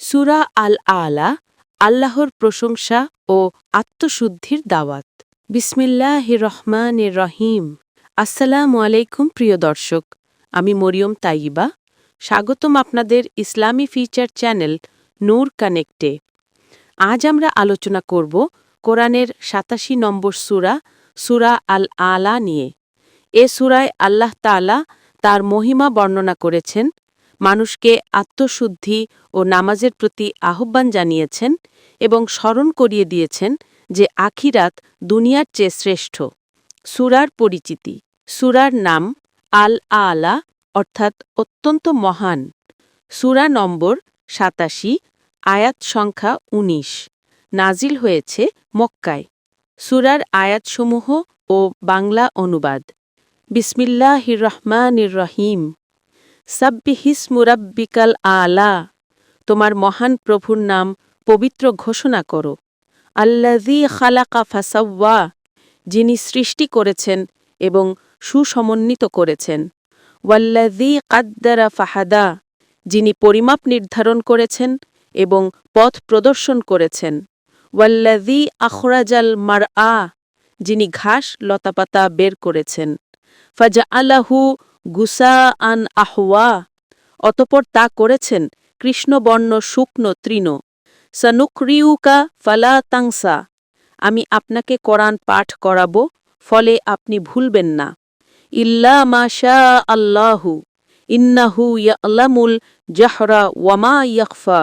সুরা আল আলা আল্লাহর প্রশংসা ও আত্মশুদ্ধির দাওয়াত। বিসমিল্লাহ রহমান রহিম। আসসালামু আলাইকুম প্রিয় দর্শক, আমি মরিয়ম তাইবা স্বাগতম আপনাদের ইসলামী ফিচার চ্যানেল নূর কানেক্টে। আজ আমরা আলোচনা করব কোরআনের সাতাশি নম্বর সুরা সুরা আল আলা নিয়ে। এ সুরায় আল্লাহ তালা তার মহিমা বর্ণনা করেছেন মানুষকে আত্মশুদ্ধি ও নামাজের প্রতি আহ্বান জানিয়েছেন এবং স্মরণ করিয়ে দিয়েছেন যে আখিরাত দুনিয়ার চেয়ে শ্রেষ্ঠ। সুরার পরিচিতি। সুরার নাম আল আলা অর্থাৎ অত্যন্ত মহান। সুরা নম্বর সাতাশি, আয়াত সংখ্যা ১৯ নাজিল হয়েছে মক্কায়। সুরার আয়াতসমূহ ও বাংলা অনুবাদ। বিসমিল্লাহির রহমানির রহিম। সাব্বিহিস মুরাব্বিকাল আলা, তোমার মহান প্রভুর নাম পবিত্র ঘোষণা করো। আল্লাজি খালাকা ফাসাওয়া, যিনি সৃষ্টি করেছেন এবং সুসমন্বিত করেছেন। ওয়াল্লাজি কাদ্দারা ফাহাদা, যিনি পরিমাপ নির্ধারণ করেছেন এবং পথ প্রদর্শন করেছেন। ওয়াল্লাজি আখরাজাল মার আ যিনি ঘাস লতাপাতা বের করেছেন। ফাজা আলাহু গুসা আন আহওয়া, অতপর তা করেছেন কৃষ্ণবর্ণ শুকনো তৃণ। সনুকরিউকা ফালা তাংসা, আমি আপনাকে কোরআন পাঠ করাব, ফলে আপনি ভুলবেন না। ইল্লা মাশা আল্লাহু, ইন্নাহু ইয়ালামুল জাহরা ওয়ামা ইয়াকফা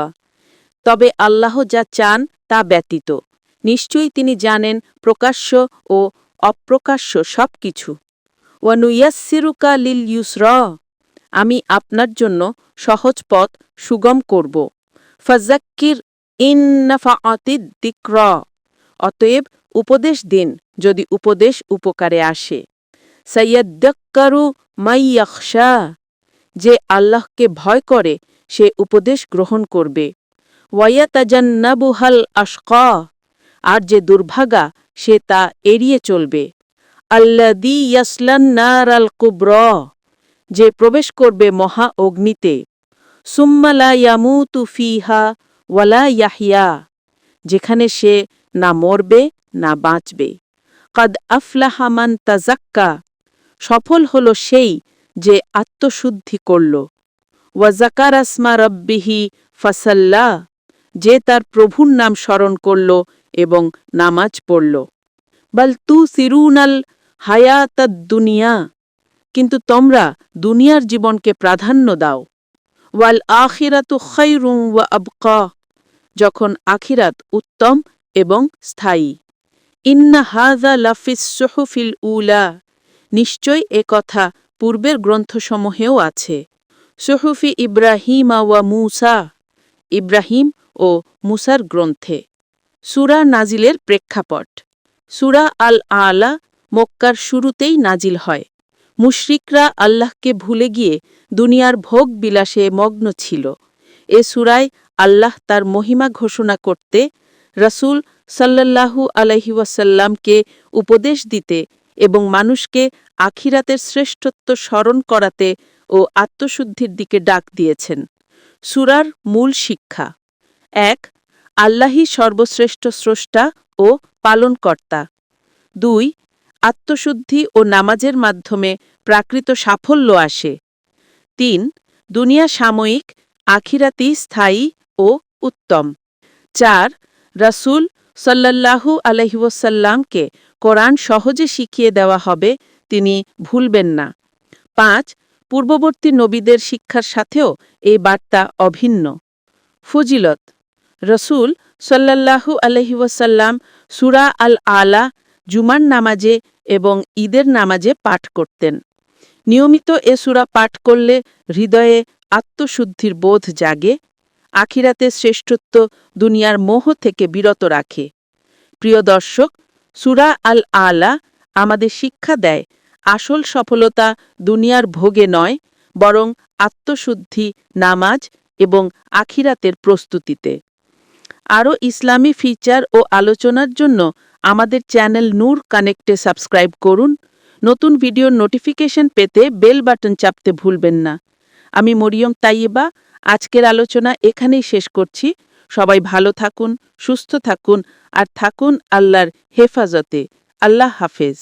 তবে আল্লাহ যা চান তা ব্যতীত। নিশ্চয়ই তিনি জানেন প্রকাশ্য ও অপ্রকাশ্য সব কিছু ওয়ানুয়াসিরুকা লিল ইউসর, আমি আপনার জন্য সহজ পথ সুগম করব। ফাজাক্কির ইন্নাফাআতিদ দিক্র, অতএব উপদেশ দিন যদি উপদেশ উপকারে আসে। সৈয়দ্দক্কারু মাইয়াকশা যে আল্লাহকে ভয় করে, সে উপদেশ গ্রহণ করবে। ওয়ায়াতাজান্নাবুহাল আশকা, আর যে দুর্ভাগা, সে তা এড়িয়ে চলবে। আল্লাদি ইয়াসলান নার আল কুব্র, যে প্রবেশ করবে মহা অগ্নিতে। সুম্মালা ইয়ামুতু ফিহা ওয়ালা ইয়াহিয়া যেখানে সে না মরবে, না বাঁচবে। কাদ আফলাহামান তাজাক্কা সফল হল সেই যে আত্মশুদ্ধি করল। ওয়াজাকার আসমা রব্বিহি ফাসাল্লা, যে তার প্রভুর নাম স্মরণ করল এবং নামাজ পড়ল। বল তু সিরুনাল হায়াত দুনিয়া কিন্তু তোমরা দুনিয়ার জীবনকে প্রাধান্য দাও। ওয়াল আখিরাতু খৈরুম ওয়া আবকা। যখন আখিরাত উত্তম এবং স্থায়ী। ইন্না হাজা লাফিস সোহফিল উলা। নিশ্চয় এ কথা পূর্বের গ্রন্থসমূহেও আছে। সোহফি ইব্রাহিমা ওয়া মুসা। ইব্রাহিম ও মুসার গ্রন্থে। সুরা নাজিলের প্রেক্ষাপট। সুরা আল আলা মক্কার শুরুতেই নাজিল হয়। মুশরিকরা আল্লাহকে ভুলে গিয়ে দুনিয়ার ভোগ বিলাসে মগ্ন ছিল। এ সুরায় আল্লাহ তার মহিমা ঘোষণা করতে রসুল সাল্লাল্লাহু আলহিউসাল্লামকে উপদেশ দিতে এবং মানুষকে আখিরাতের শ্রেষ্ঠত্ব স্মরণ করাতে ও আত্মশুদ্ধির দিকে ডাক দিয়েছেন। সুরার মূল শিক্ষা। এক আল্লাহি সর্বশ্রেষ্ঠ স্রষ্টা ও পালনকর্তা। দুই আত্মশুদ্ধি ও নামাজের মাধ্যমে প্রাকৃত সাফল্য আসে। তিন, দুনিয়া সাময়িক আখিরাতি স্থায়ী ও উত্তম। চার, রাসূল সাল্লাল্লাহু আলহিউসাল্লামকে কোরআন সহজে শিখিয়ে দেওয়া হবে, তিনি ভুলবেন না। পাঁচ, পূর্ববর্তী নবীদের শিক্ষার সাথেও এই বার্তা অভিন্ন। ফজিলত, রসুল সাল্লাল্লাহু আলহিউসাল্লাম সুরা আল আলা জুমার নামাজে এবং ঈদের নামাজে পাঠ করতেন। নিয়মিত এ সুরা পাঠ করলে হৃদয়ে আত্মশুদ্ধির বোধ জাগে, আখিরাতে শ্রেষ্ঠত্ব দুনিয়ার মোহ থেকে বিরত রাখে। প্রিয় দর্শক, সুরা আল আলা আমাদের শিক্ষা দেয়, আসল সফলতা দুনিয়ার ভোগে নয়, বরং আত্মশুদ্ধি, নামাজ এবং আখিরাতের প্রস্তুতিতে। আরও ইসলামী ফিচার ও আলোচনার জন্য আমাদের চ্যানেল নূর কানেক্টে সাবস্ক্রাইব করুন। নতুন ভিডিওর নোটিফিকেশন পেতে বেল বাটন চাপতে ভুলবেন না। আমি মরিয়ম তাইয়েবা আজকের আলোচনা এখানেই শেষ করছি। সবাই ভালো থাকুন, সুস্থ থাকুন, আর থাকুন আল্লাহর হেফাজতে। আল্লাহ হাফেজ।